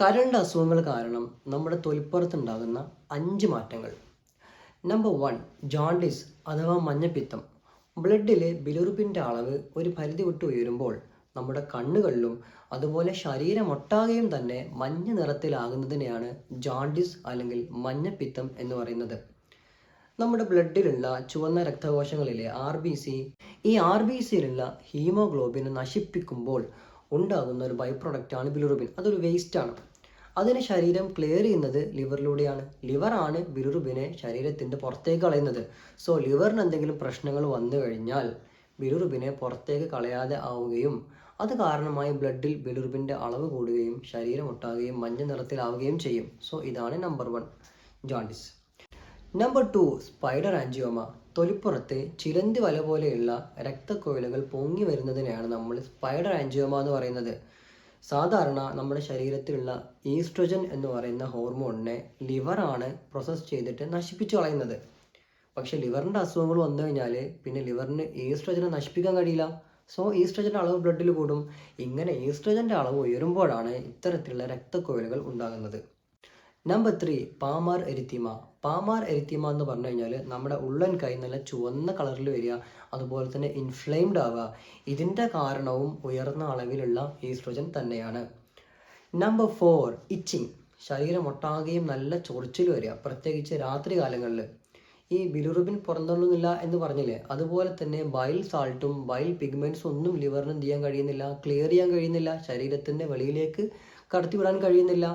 കരണ്ട അസുഖങ്ങൾ കാരണം നമ്മുടെ തൊലിപ്പുറത്തുണ്ടാകുന്ന അഞ്ച് മാറ്റങ്ങൾ. നമ്പർ വൺ ജോണ്ടിസ് അഥവാ മഞ്ഞപ്പിത്തം. ബ്ലഡിലെ ബിലുറുപ്പിന്റെ അളവ് ഒരു പരിധി വിട്ട് ഉയരുമ്പോൾ നമ്മുടെ കണ്ണുകളിലും അതുപോലെ ശരീരമൊട്ടാകെയും തന്നെ മഞ്ഞ നിറത്തിലാകുന്നതിനെയാണ് ജോണ്ടിസ് അല്ലെങ്കിൽ മഞ്ഞപ്പിത്തം എന്ന് പറയുന്നത്. നമ്മുടെ ബ്ലഡിലുള്ള ചുവന്ന രക്തകോശങ്ങളിലെ ആർ ബി സി ഈ ആർ ബി സിയിലുള്ള ഹീമോഗ്ലോബിനെ നശിപ്പിക്കുമ്പോൾ ഉണ്ടാകുന്ന ഒരു ബൈ പ്രൊഡക്റ്റാണ് ബിലുറുബിൻ അതൊരു വേസ്റ്റാണ് അതിനെ ശരീരം ക്ലിയർ ചെയ്യുന്നത് ലിവറിലൂടെയാണ് ലിവറാണ് ബിലുറുബിനെ ശരീരത്തിന്റെ പുറത്തേക്ക് കളയുന്നത്. സോ ലിവറിന് എന്തെങ്കിലും പ്രശ്നങ്ങൾ വന്നു കഴിഞ്ഞാൽ ബിലുറുബിനെ പുറത്തേക്ക് കളയാതെ ആവുകയും അത് കാരണമായി ബ്ലഡിൽ ബിലുറുബിന്റെ അളവ് കൂടുകയും ശരീരം ഒട്ടാകുകയും മഞ്ഞ നിറത്തിലാവുകയും ചെയ്യും. സോ ഇതാണ് number one jaundice number two spider angioma തൊലിപ്പുറത്തെ ചിലന്തി വല പോലെയുള്ള രക്തക്കൊഴലുകൾ പൊങ്ങി വരുന്നതിനെയാണ് നമ്മൾ സ്പൈഡർ ആൻജിയോമ എന്ന് പറയുന്നത്. സാധാരണ നമ്മുടെ ശരീരത്തിലുള്ള ഈസ്ട്രജൻ എന്ന് പറയുന്ന ഹോർമോണിനെ ലിവറാണ് പ്രോസസ്സ് ചെയ്തിട്ട് നശിപ്പിച്ചു കളയുന്നത്. പക്ഷെ ലിവറിന്റെ അസുഖങ്ങൾ വന്നു കഴിഞ്ഞാൽ പിന്നെ ലിവറിന് ഈസ്ട്രജനെ നശിപ്പിക്കാൻ കഴിയില്ല. സോ ഈസ്ട്രജന്റെ അളവ് ബ്ലഡിൽ കൂടും. ഇങ്ങനെ ഈസ്ട്രജന്റെ അളവ് ഉയരുമ്പോഴാണ് ഇത്തരത്തിലുള്ള രക്തക്കൊഴലുകൾ ഉണ്ടാകുന്നത്. Number three palmar erythema palmar erythema എന്ന് പറഞ്ഞു കഴിഞ്ഞാൽ നമ്മുടെ ഉള്ളൻ കൈ നല്ല ചുവന്ന കളറിൽ വരിക അതുപോലെ തന്നെ ഇൻഫ്ലെയിംഡ് ആവുക. ഇതിന്റെ കാരണവും ഉയർന്ന അളവിലുള്ള ഈസ്ട്രോജൻ തന്നെയാണ്. നമ്പർ ഫോർ ഇച്ചിങ് ശരീരം ഒട്ടാകെയും നല്ല ചൊറിച്ചിൽ വരിക പ്രത്യേകിച്ച് രാത്രി കാലങ്ങളിൽ ഈ ബിലുറുബിൻ പുറന്തള്ളുന്നില്ല എന്ന് പറഞ്ഞില്ലേ അതുപോലെ തന്നെ ബൈൽ സാൾട്ടും ബൈൽ പിഗ്മെന്റ്സും ഒന്നും ലിവറിന് എന്ത് ചെയ്യാൻ കഴിയുന്നില്ല ക്ലിയർ ചെയ്യാൻ കഴിയുന്നില്ല ശരീരത്തിന്റെ വെളിയിലേക്ക് കടത്തിവിടാൻ കഴിയുന്നില്ല.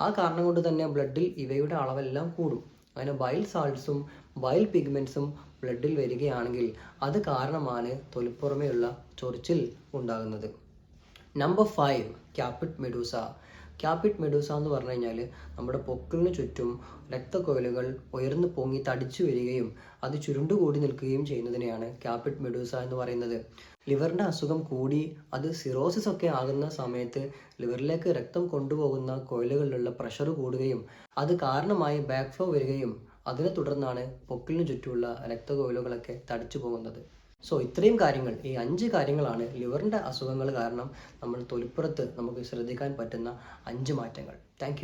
ആ കാരണം കൊണ്ട് തന്നെ ബ്ലഡിൽ ഇവയുടെ അളവെല്ലാം കൂടും. അങ്ങനെ ബൈൽ സാൾട്ട്സും ബൈൽ പിഗ്മെന്റ്സും ബ്ലഡിൽ വരികയാണെങ്കിൽ അത് കാരണമാണ് തൊലിപ്പുറമെയുള്ള ചൊറിച്ചിൽ ഉണ്ടാകുന്നത്. Number five caput medusa caput medusa എന്ന് പറഞ്ഞു കഴിഞ്ഞാൽ നമ്മുടെ പൊക്കിളിന് ചുറ്റും രക്തക്കൊയലുകൾ ഉയർന്നു പൊങ്ങി തടിച്ചു വരികയും അത് ചുരുണ്ടുകൂടി നിൽക്കുകയും ചെയ്യുന്നതിനെയാണ് ക്യാപിറ്റ് മെഡൂസ എന്ന് പറയുന്നത്. ലിവറിന്റെ അസുഖം കൂടി അത് സിറോസിസ് ഒക്കെ ആകുന്ന സമയത്ത് ലിവറിലേക്ക് രക്തം കൊണ്ടുപോകുന്ന കൊയലുകളിലുള്ള പ്രഷർ കൂടുകയും അത് കാരണമായി ബാക്ക് ഫ്ലോ വരികയും അതിനെ തുടർന്നാണ് പൊക്കിളിന് ചുറ്റുമുള്ള രക്തകൊഴലുകളൊക്കെ തടിച്ചു പോകുന്നത്. സോ ഇത്രയും കാര്യങ്ങൾ ഈ അഞ്ച് കാര്യങ്ങളാണ് ലിവറിന്റെ അസുഖങ്ങൾ കാരണം നമ്മൾ തൊലിപ്പുറത്ത് നമുക്ക് ശ്രദ്ധിക്കാൻ പറ്റുന്ന അഞ്ച് മാറ്റങ്ങൾ. താങ്ക്